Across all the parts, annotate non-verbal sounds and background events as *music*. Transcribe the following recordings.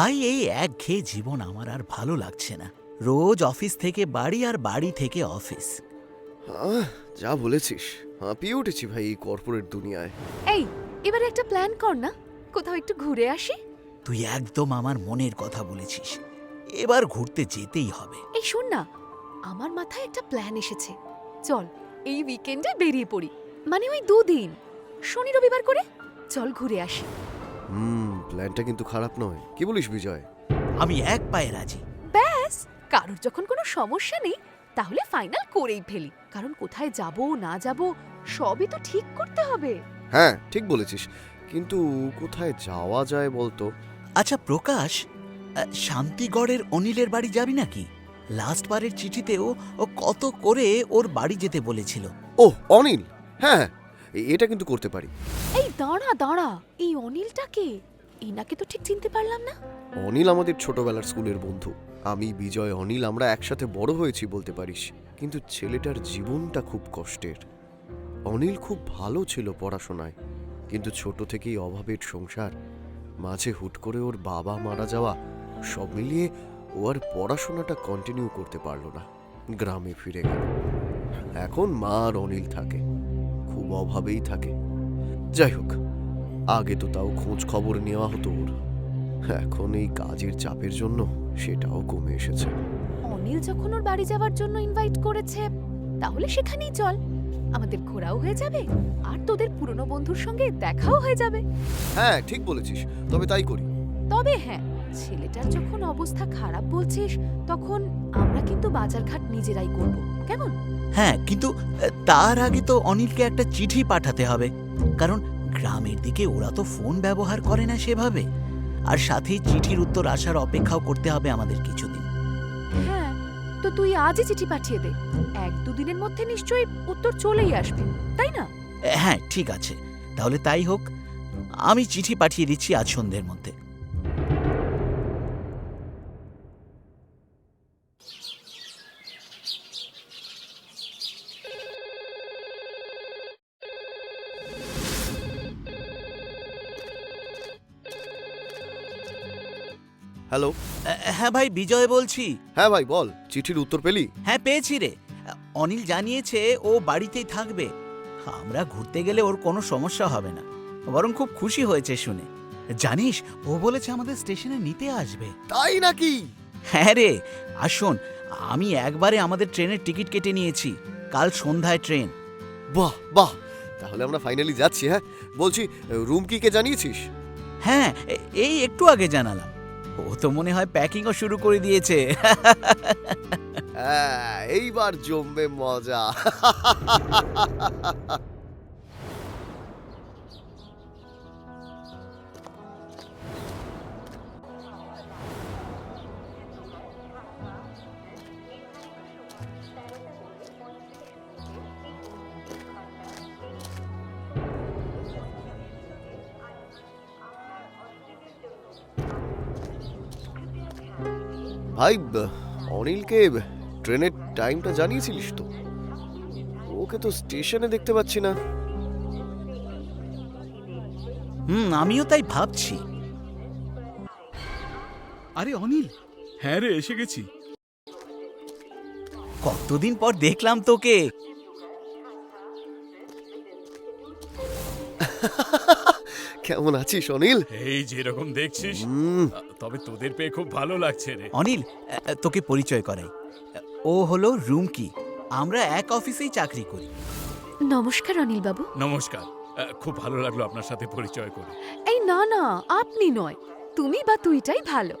ভাই এই একঘেয়ে জীবন আমার আর ভালো লাগছে না। রোজ অফিস থেকে বাড়ি আর বাড়ি থেকে অফিস। আহ, যা বলেছিস হাঁপিয়ে উঠেছি ভাই এই কর্পোরেট দুনিয়ায়। এই এবারে একটা প্ল্যান কর না কোথাও একটু ঘুরে আসি। তুই একদম আমার মনের কথা বলেছিস। এবার ঘুরতে যেতেই হবে। এই শোন না আমার মাথায় একটা প্ল্যান এসেছে। চল এই উইকেন্ডে বেরিয়ে পড়ি। মানে ওই দুদিন। শনি রবিবার করে চল ঘুরে আসি। হুম প্ল্যানটা কিন্তু খারাপ নয়। কি বলিস বিজয়? আমি এক পায়ে রাজি। ব্যাস কারোর যখন কোনো সমস্যা নেই তাহলে ফাইনাল করেই ফেলি। কারণ কোথায় যাব না যাব সবই তো ঠিক করতে হবে। হ্যাঁ ঠিক বলেছিস। কিন্তু কোথায় যাওয়া যায় বলতো? আচ্ছা প্রকাশ আহ, শান্তিগড়ের অনিলের বাড়ি যাবি নাকি? লাস্ট বারের চিঠিতেও ও কত করে ওর বাড়ি যেতে বলেছিল। ও অনিল! হ্যাঁ এ- এটা কিন্তু করতে পারি। এই দাঁড়া দাঁড়া এই অনিলটাকে এনাকে তো ঠিক চিনতে পারলাম না। অনিল আমাদের ছোটবেলার স্কুলের বন্ধু। আমি, বিজয়, অনিল আমরা একসাথে বড় হয়েছি বলতে পারিস। কিন্তু ছেলেটার জীবনটা খুব কষ্টের। অনিল খুব ভালো ছিল পড়াশোনায়। কিন্তু ছোট থেকেই অভাবের সংসার। মাঝে হুট করে ওর বাবা মারা যাওয়া, সব মিলিয়ে ও আর পড়াশোনাটা কন্টিনিউ করতে পারল না। গ্রামে ফিরে গেল। এখন মা আর অনিল থাকে। খুব অভাবেই থাকে। যাই হোক আগে তো তাও খোঁজ খবর নেওয়া হতো ওর। এখন এই কাজের চাপের জন্য সেটাও কমে এসেছে। অনিল যখন ওর বাড়ি যাওয়ার জন্য ইনভাইট করেছে তাহলে সেখানেই চল। আমাদের ঘোরাও হয়ে যাবে আর তোদের পুরনো বন্ধুর সঙ্গে দেখাও হয়ে যাবে। হ্যাঁ ঠিক বলেছিস তবে তাই করি। তবে হ্যাঁ ছেলেটার যখন অবস্থা খারাপ বলছিস তখন আমরা কিন্তু বাজারঘাট নিজেরাই করব কেমন? হ্যাঁ কিন্তু তার আগে তো অনিলকে একটা চিঠি পাঠাতে হবে। কারণ গ্রামের দিকে ওরা তো ফোন ব্যবহার করে না সেভাবে। আর সাথে চিঠির উত্তর আসার অপেক্ষাও করতে হবে আমাদের কিছুদিন। হ্যাঁ তো তুই আজই চিঠি পাঠিয়ে দে। এক দুদিনের মধ্যে নিশ্চয়ই উত্তর চলেই আসবে তাই না? হ্যাঁ ঠিক আছে। তাহলে তাই হোক আমি চিঠি পাঠিয়ে দিচ্ছি আজ সন্ধ্যের মধ্যে। হ্যালো? হ্যাঁ ভাই বিজয় বলছি। হ্যাঁ ভাই বল চিঠির উত্তর পেলি? হ্যাঁ পেয়েছি রে। অনিল জানিয়েছে ও বাড়িতেই থাকবে। আমরা ঘুরতে গেলে ওর কোনো সমস্যা হবে না। বরং খুব খুশি হয়েছে শুনে। জানিস ও বলেছে আমাদের স্টেশনে নিতে আসবে। তাই নাকি? হ্যাঁ রে আর শোন আমি একবারে আমাদের ট্রেনের টিকিট কেটে নিয়েছি। কাল সন্ধ্যায় ট্রেন। বাহ বাহ তাহলে আমরা ফাইনালি যাচ্ছি হ্যাঁ? বলছি রুম কি কে জানিয়েছিস? হ্যাঁ এই একটু আগে জানালাম। ও তো মনে হয় প্যাকিংও শুরু করে দিয়েছে। হ্যাঁ এইবার জমবে মজা। ভাই অনিলকে ট্রেনের টাইমটা জানিয়েছিলিস তো? ওকে তো স্টেশনে দেখতে পাচ্ছি না। হুম আমিও তাই ভাবছি। আরে অনিল হ্যাঁ রে এসে গেছি। কতদিন পর দেখলাম তোকে। *laughs* কেমন আছিস অনিল? এই যেরকম দেখছিস তবে তোদের পেয়ে খুব ভালো লাগছে রে। অনিল তোকে পরিচয় করাই। ও হলো রুমকি। আমরা এক অফিসেই চাকরি করি। নমস্কার অনিল বাবু। নমস্কার। খুব ভালো লাগল আপনার সাথে পরিচয় করে। এই না না আপনি নয়। তুমি বা তুইটাই ভালো।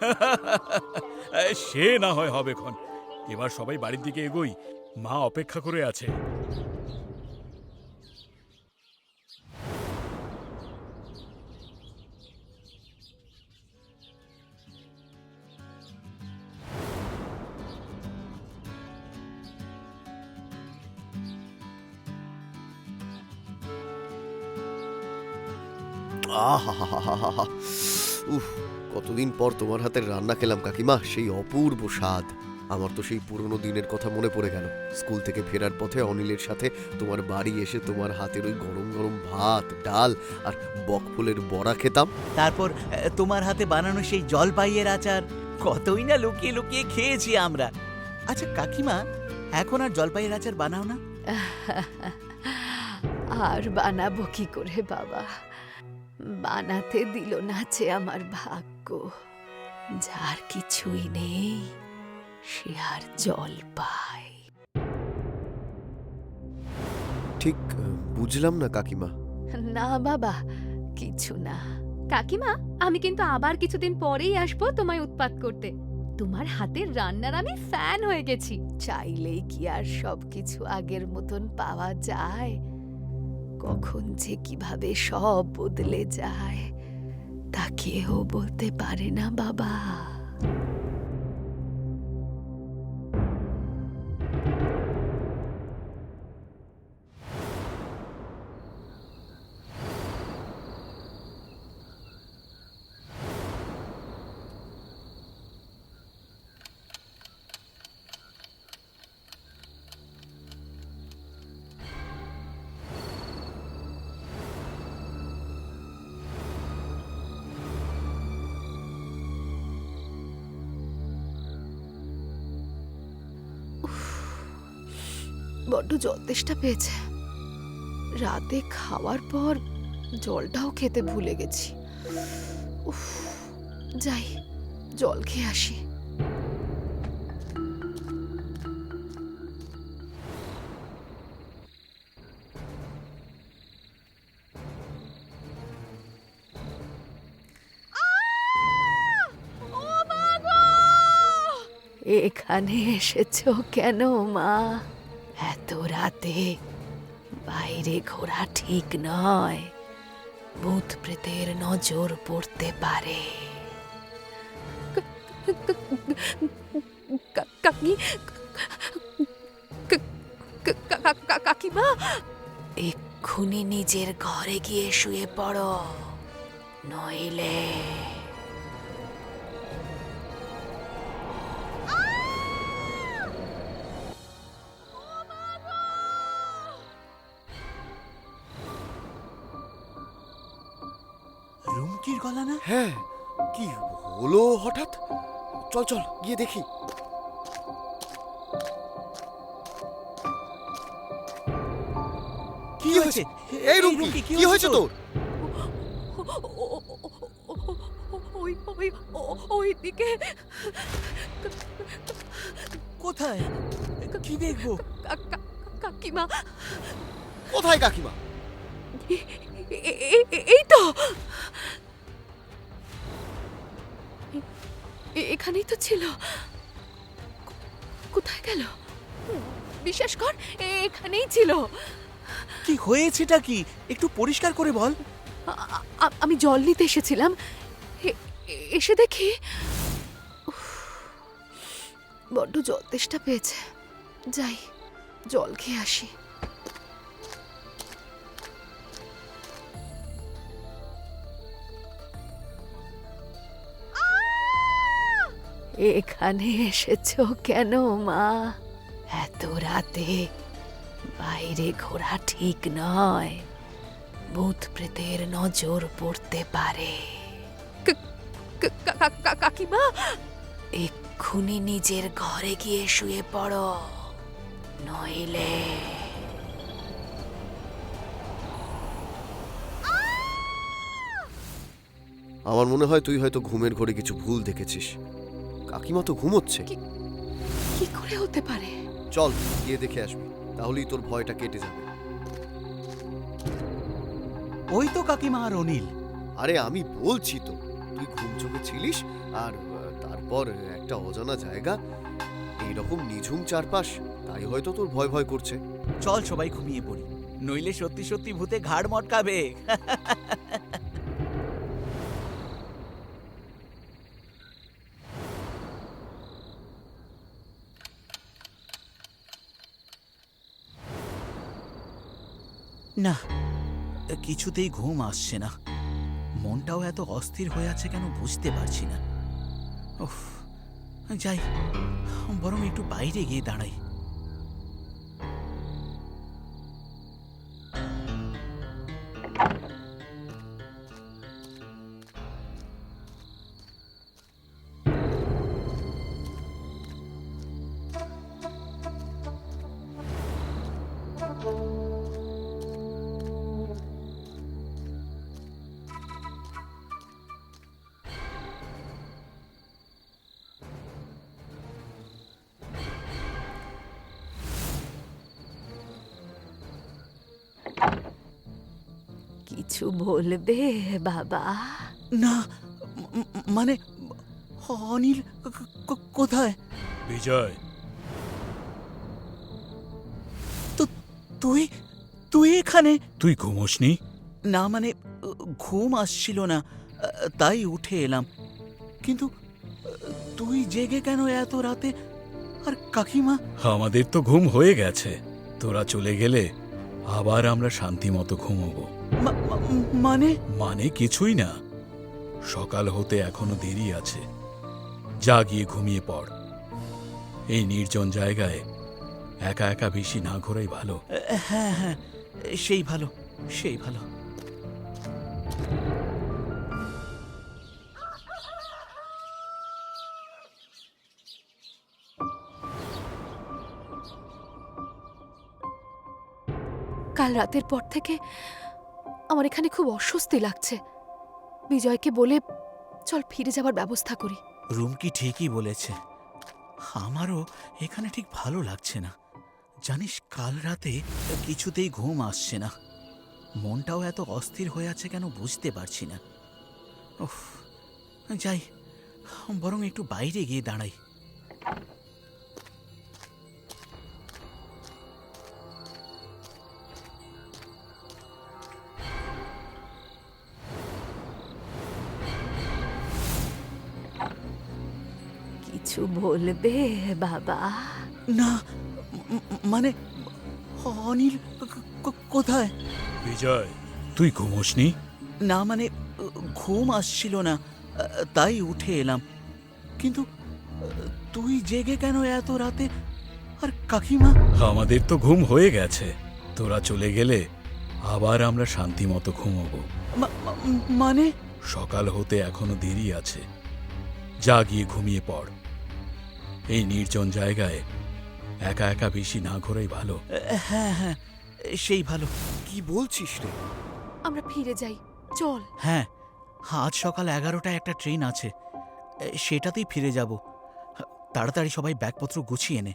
*laughs* সে না হয় হবে ক্ষণ। এবার সবাই বাড়ির দিকে এগোই। মা অপেক্ষা করে আছে। আহা উফ কতদিন পর তোমার হাতের রান্না খেলাম কাকিমা। সেই অপূর্ব স্বাদ। আমার তো সেই পুরনো দিনের কথা মনে পড়ে গেল। স্কুল থেকে ফেরার পথে অনিলের সাথে তোমার বাড়ি এসে তোমার হাতের ওই গরম গরম ভাত ডাল আর বকফুলের বড়া খেতাম। তারপর তোমার হাতে বানানো সেই জলপাইয়ের আচার। কতই না লুকিয়ে লুকিয়ে খেয়েছি আমরা। আচ্ছা কাকিমা এখন আর জলপাইয়ের আচার বানাও না। আর বানাবো কি করে বাবা? বানাতে দিল না যে আমার ভাগ্য। যার কিছুই নেই সে আর জল পায়। ঠিক বুঝলাম না কাকিমা। না বাবা কিছু না। কাকিমা আমি কিন্তু আবার কিছুদিন পরেই আসব তোমায় উৎপাত করতে। তোমার হাতের রান্নার আমি ফ্যান হয়ে গেছি। চাইলেই কি আর সবকিছু আগের মতন পাওয়া যায়? কখন যে কীভাবে সব বদলে যায় তা কেউ বলতে পারে না বাবা। বড্ড জল তেষ্টা পেয়েছে। রাতে খাওয়ার পর জলটাও খেতে ভুলে গেছি। উফ, যাই, জল খেয়ে আসি। এখানে এসেছ কেন মা? এত রাতে বাইরে ঘোরা ঠিক নয়। ভূত প্রেতের নজর পড়তে পারে। কাকি? কাকিমা? এক্ষুনি নিজের ঘরে গিয়ে শুয়ে পড়ো। নইলে রুমকির গলা না? হ্যাঁ কি হলো হঠাৎ? চল চল গিয়ে দেখি। কি হয়েছে? এই রুমকি কি হয়েছে তোর? ওই ওই ওই দিকে। কোথায়? কি দেখব? কাকিমা। কোথায় কাকিমা? এই তো। এখানেই তো ছিল। কোথায় গেল? বিশ্বাস কর এখানেই ছিল। কি হয়েছেটা কি? একটু পরিষ্কার করে বল। আমি জল নিতে এসেছিলাম। এসে দেখি। বড্ড জল তেষ্টা পেয়েছে। যাই জল খেয়ে আসি। এখানে এসেছ কেন মা? এত রাতে বাইরে ঘোরা ঠিক নয়। ভূত প্রেতের নজর পড়তে পারে। কাকিমা? এক্ষুনি নিজের ঘরে গিয়ে শুয়ে পড়ো নইলে আমার মনে হয় তুই হয়তো ঘুমের ঘরে কিছু ভুল দেখেছিস। কাকিমা তো ঘুমোচ্ছে। কি করে হতে পারে? চল গিয়ে দেখে আসবি। তাহলেই তোর ভয়টা কেটে যাবে। ওই তো কাকিমা আর অনিল। আরে আমি বলছি তো তুই ঘুম চোখে ছিলিস আর আহ, তারপর একটা অজানা জায়গা এইরকম নিঝুম চারপাশ তাই হয়তো তোর ভয় ভয় করছে। চল সবাই ঘুমিয়ে পড়ি। নইলে সত্যি সত্যি ভূতে ঘাড় মটকাবে। *laughs* না। কিছুতেই ঘুম আসছে না। মনটাও এত অস্থির হয়ে আছে কেন বুঝতে পারছি না। উফ, যাই, বরং একটু বাইরে গিয়ে দাঁড়াই। কিছু বলবে বাবা? না মানে অনিল কোথায়? বিজয়। তো তুই তুই এখানে? তুই ঘুমোসনি? না মানে ঘুম আসছিল না তাই উঠে এলাম। কিন্তু তুই জেগে কেন এত রাতে? আর কাকিমা? আমাদের তো ঘুম হয়ে গেছে। তোরা চলে গেলে আবার আমরা শান্তি মতো ঘুমোবো। মানে? মানে কিছুই না। সকাল হতে এখনও দেরি আছে। যা গিয়ে ঘুমিয়ে পড়। এই নির্জন জায়গায় একা একা বেশি না ঘোরাই ভালো। হ্যাঁ হ্যাঁ সেই ভালো সেই ভালো। কাল রাতের পর থেকে আমার এখানে খুব অস্বস্তি লাগছে। বিজয়কে বলে, চল ফিরে যাবার ব্যবস্থা করি। রুমকি ঠিকই বলেছে। আমারও এখানে ঠিক ভালো লাগছে না। জানিস, কাল রাতে কিছুতেই ঘুম আসছে না। মনটাও এত অস্থির হয়ে আছে কেন বুঝতে পারছি না। উফ, যাই, বরং একটু বাইরে গিয়ে দাঁড়াই। বলবে বাবা। না মানে অনিল কোথায়? বিজয় তুই ঘুমোসনি না মানে ঘুম আসছিল না তাই উঠে এলাম। কিন্তু তুই জেগে কেন এত রাতে? আর কাকিমা? আমাদের তো ঘুম হয়ে গেছে। তোরা চলে গেলে আবার আমরা শান্তি মতো ঘুমোবো। মানে? সকাল হতে এখনও দেরি আছে। যা গিয়ে ঘুমিয়ে পড়। এই নির্জন জায়গায় একা একা বেশি না ঘোরাই ভালো। হ্যাঁ হ্যাঁ সেই ভালো। কি বলছিস রে? আমরা ফিরে যাই। চল। হ্যাঁ আজ সকাল এগারোটায় একটা ট্রেন আছে। সেটাতেই ফিরে যাব। তাড়াতাড়ি সবাই ব্যাগপত্র গুছিয়ে নে।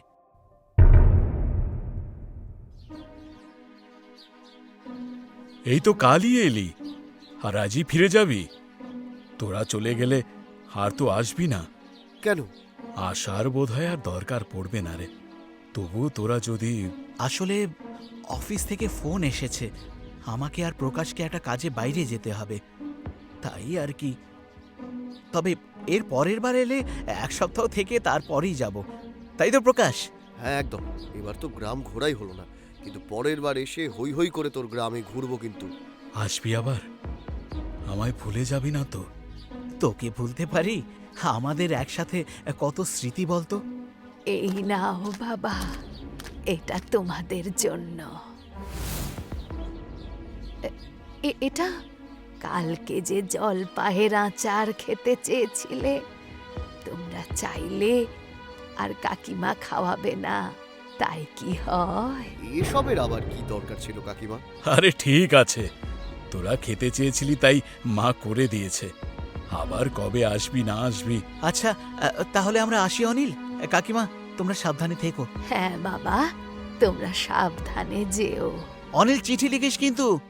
এই তো কালই এলি। আর আজই ফিরে যাবি? তোরা চলে গেলে আর তো আসবি না। কেন? আসার বোধহয় আর দরকার পড়বে না রে। তবুও তোরা যদি আসলে অফিস থেকে ফোন এসেছে। আমাকে আর প্রকাশকে একটা কাজে বাইরে যেতে হবে। তাই আর কি। তবে এর পরের বার এলে এক সপ্তাহ থেকে তারপরেই যাব। তাই তো প্রকাশ? হ্যাঁ একদম। এবার তো গ্রাম ঘোরাই হলো না। কিন্তু পরের বার এসে হই হই করে তোর গ্রামে ঘুরবো কিন্তু। আসবি আবার? আমায় ভুলে যাবি না তো? তোকে ভুলতে পারি? আমাদের একসাথে কত স্মৃতি বলতো? এই নাও বাবা এটা তোমাদের জন্য। এটা? কালকে যে জলপাহের আচার খেতে চেয়েছিলে তোমরা চাইলে আর কাকিমা খাওয়াবে না তাই কি হয়? এসবের আবার কি দরকার ছিল কাকিমা? আরে ঠিক আছে তোরা খেতে চেয়েছিলি তাই মা করে দিয়েছে। আবার কবে আসবি না আসবি? আচ্ছা আহ, তাহলে আমরা আসি অনিল। কাকিমা তোমরা সাবধানে থেকো। হ্যাঁ বাবা তোমরা সাবধানে যেও। অনিল চিঠি লিখিস কিন্তু।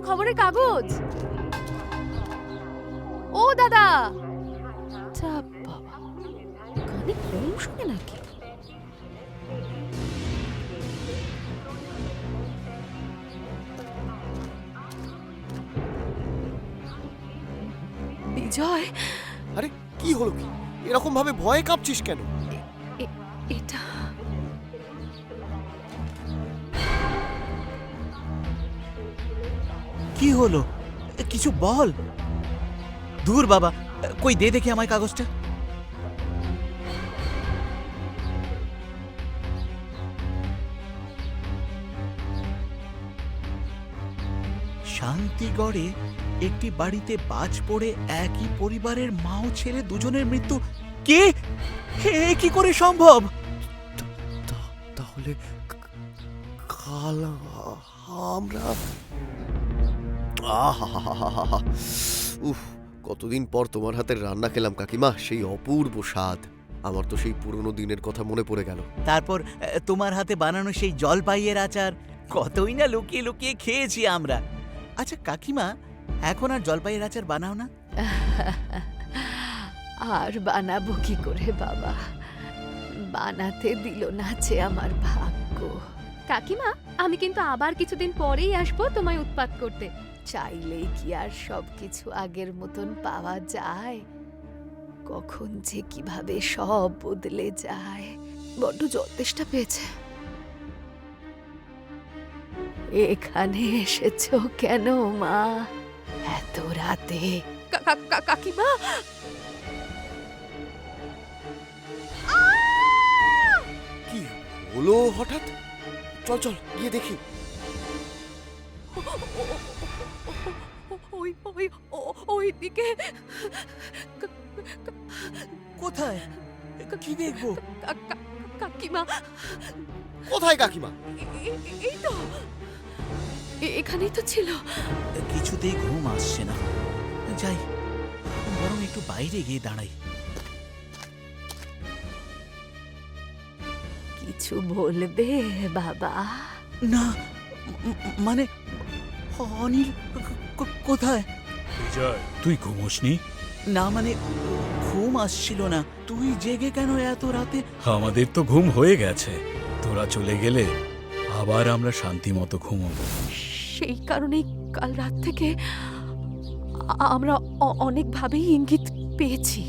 আপনার খবরের কাগজ? ও দাদা! চাপ বাবা কানে কম শোনে নাকি? বিজয়? আরে কি হলো কি? এরকম ভাবে ভয়ে কাঁপছিস কেন? এটা কি হলো? কিছু বল। দূর বাবা, কই দে দেখি আমায় কাগজটা। শান্তিগড়ে একটি বাড়িতে বাজ পড়ে একই পরিবারের মা ও ছেলে দুজনের মৃত্যু। কে? কি করে সম্ভব? তাহলে আমরা উফ কতদিন পর তোমার হাতের রান্না খেলাম কাকিমা। সেই অপূর্ব স্বাদ। আমার তো সেই পুরনো দিনের কথা মনে পড়ে গেল। তারপর তোমার হাতে বানানো সেই জলপাইয়ের আচার। কতই না লুকিয়ে লুকিয়ে খেয়েছি আমরা। আচ্ছা কাকিমা এখন আর জলপাইয়ের আচার বানাও না? *laughs* আর বানাবো কি করে বাবা? বানাতে দিল না যে আমার ভাগ্য। কাকিমা আমি কিন্তু আবার কিছুদিন পরেই আসব তোমায় উৎপাত করতে। চাইলেই কি আর সবকিছু আগের মতন পাওয়া যায়? কখন যে কীভাবে সব বদলে যায়? বড্ড তেষ্টা পেয়েছে। এখানে এসেছ কেন মা? এত রাতে। কাকিমা! কি হলো হঠাৎ? চল চল গিয়ে দেখি। ওই ওই ওই দিকে কোথায়? কি দেখব? কাকিমা। কোথায় কাকিমা? এই তো এখানেই তো ছিল। কিছুতেই ঘুম আসছে না। যাই বরং একটু বাইরে গিয়ে দাঁড়াই। কিছু বলবে বাবা? না মানে অনিল কোথায়? বিজয় তুই ঘুমোসনি না মানে ঘুম আসছিল না। তুই জেগে কেন এত রাতে? আমাদের তো ঘুম হয়ে গেছে। তোরা চলে গেলে আবার আমরা শান্তি মতো ঘুমোবো। সেই কারণেই কাল রাত থেকে আমরা অনেকভাবেই ইঙ্গিত পেয়েছি।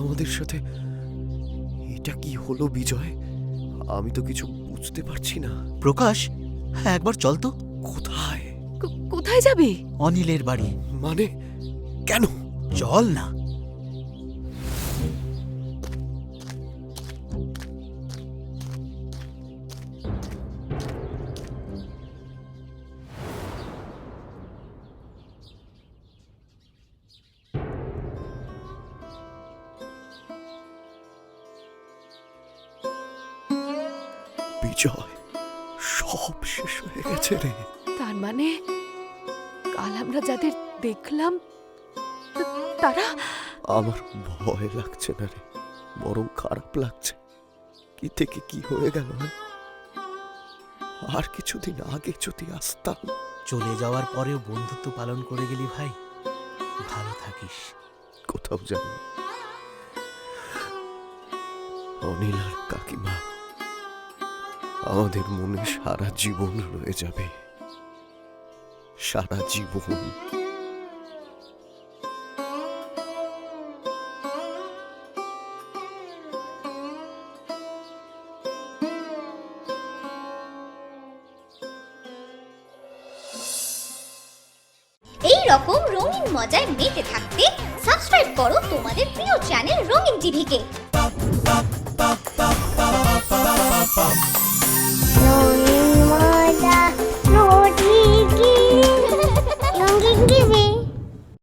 আমাদের সাথে এটা কি হলো বিজয়? আমি তো কিছু বুঝতে পারছি না। প্রকাশ হ্যাঁ একবার চল তো। কোথায়? কোথায় যাবি? অনিলের বাড়ি। মানে? কেন? চল না। বিজয়। সব শেষ হয়ে গেছে রে। তার মানে কাল আমরা যাদের দেখলাম তারা আমার ভয় লাগছে না রে বরং খারাপ লাগছে। কি থেকে কি হয়ে গেল হ্যাঁ? আর কিছুদিন আগে যদি আসতাম। চলে যাওয়ার পরেও বন্ধুত্ব পালন করে গেলি ভাই। ভালো থাকিস। কোথাও যাই অনিল আর কাকিমা আমাদের মনে সারা জীবন রয়ে যাবে। সারা জীবন। এই রকম রঙিন মজায় মেতে থাকতে সাবস্ক্রাইব করো তোমাদের প্রিয় চ্যানেল রঙিন টিভিকে।